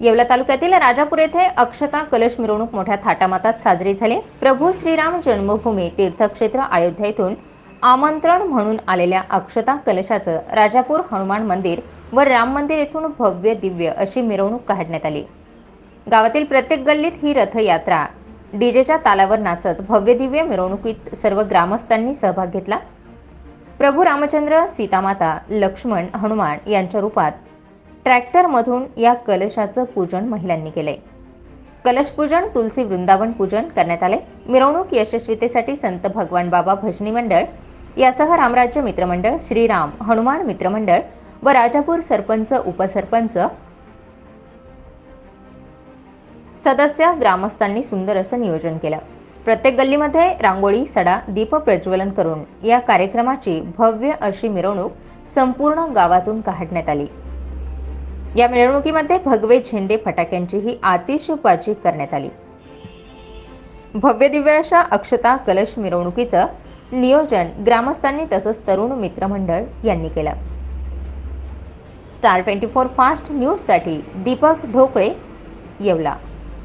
येवला तालुक्यातील राजापूर येथे अक्षता कलश मिरवणूक मोठ्या थाटामातात साजरी झाली. प्रभू श्रीराम जन्मभूमी तीर्थक्षेत्र अयोध्या येथून आमंत्रण म्हणून आलेल्या अक्षता कलशाचं राजापूर हनुमान मंदिर व राम मंदिर येथून भव्य दिव्य अशी मिरवणूक काढण्यात आली. गावातील प्रत्येक गल्लीत ही रथयात्रा डीजेच्या तालावर नाचत भव्य दिव्य मिरवणुकीत सर्व ग्रामस्थांनी सहभाग घेतला. प्रभू रामचंद्र सीतामाता लक्ष्मण हनुमान यांच्या रूपात ट्रॅक्टरमधून या कलशाचं पूजन महिलांनी केलंय. कलशपूजन तुलसी वृंदावन पूजन करण्यात आले मिरवणूक यशस्वीतेसाठी संत भगवान बाबा भजनी मंडळ यासह रामराज्य मित्रमंडळ श्रीराम हनुमान मित्रमंडळ व राजापूर सरपंच उपसरपंच सदस्य ग्रामस्थांनी सुंदर असं नियोजन केलं. प्रत्येक गल्लीमध्ये रांगोळी सडा दीप प्रज्वलन करून या कार्यक्रमाची भव्य अशी मिरवणूक संपूर्ण गावातून काढण्यात आली. या मिरवणुकीमध्ये भगवे झेंडे फटाक्यांचीही आतिषबाजी करण्यात आली. भव्य दिव्य अशा अक्षता कलश मिरवणुकीचं नियोजन ग्रामस्थांनी तसंच तरुण मित्रमंडळ यांनी केलं. स्टार ट्वेंटी फोर फास्ट न्यूजसाठी दीपक ढोकळे येवला.